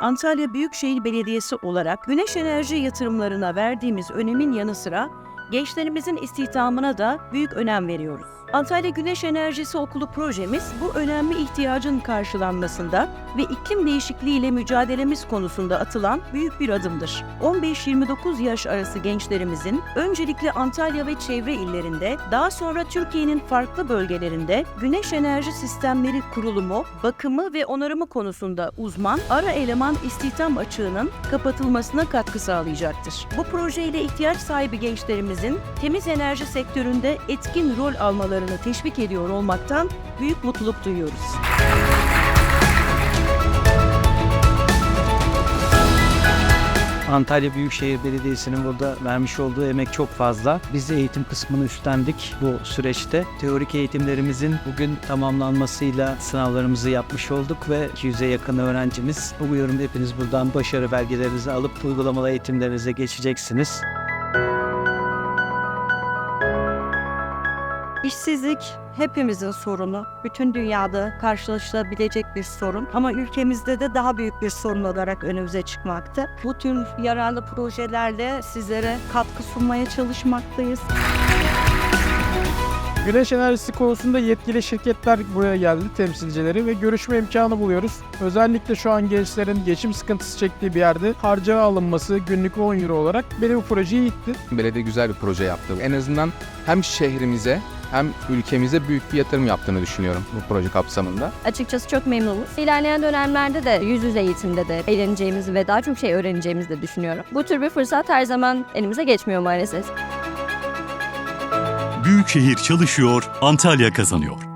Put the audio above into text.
Antalya Büyükşehir Belediyesi olarak güneş enerji yatırımlarına verdiğimiz önemin yanı sıra gençlerimizin istihdamına da büyük önem veriyoruz. Antalya Güneş Enerjisi Okulu projemiz bu önemli ihtiyacın karşılanmasında ve iklim değişikliği ile mücadelemiz konusunda atılan büyük bir adımdır. 15-29 yaş arası gençlerimizin öncelikle Antalya ve çevre illerinde, daha sonra Türkiye'nin farklı bölgelerinde güneş enerji sistemleri kurulumu, bakımı ve onarımı konusunda uzman ara eleman istihdam açığının kapatılmasına katkı sağlayacaktır. Bu projeyle ihtiyaç sahibi gençlerimizin temiz enerji sektöründe etkin rol almalarını teşvik ediyor olmaktan büyük mutluluk duyuyoruz. Antalya Büyükşehir Belediyesi'nin burada vermiş olduğu emek çok fazla. Biz de eğitim kısmını üstlendik bu süreçte. Teorik eğitimlerimizin bugün tamamlanmasıyla sınavlarımızı yapmış olduk ve 200'e yakın öğrencimiz. Umuyorum hepiniz buradan başarı belgelerinizi alıp uygulamalı eğitimlerinize geçeceksiniz. İşsizlik hepimizin sorunu. Bütün dünyada karşılaşılabilecek bir sorun. Ama ülkemizde de daha büyük bir sorun olarak önümüze çıkmakta. Bu tür yararlı projelerle sizlere katkı sunmaya çalışmaktayız. Güneş enerjisi konusunda yetkili şirketler buraya geldi, temsilcileri ve görüşme imkanı buluyoruz. Özellikle şu an gençlerin geçim sıkıntısı çektiği bir yerde harcama alınması günlük 10 euro olarak beni bu projeyi itti. Belediye güzel bir proje yaptı. En azından hem şehrimize hem ülkemize büyük bir yatırım yaptığını düşünüyorum bu proje kapsamında. Açıkçası çok memnunuz. İlerleyen dönemlerde de yüz yüze eğitimde de eğleneceğimizi ve daha çok şey öğreneceğimizi de düşünüyorum. Bu tür bir fırsat her zaman elimize geçmiyor maalesef. Büyükşehir çalışıyor, Antalya kazanıyor.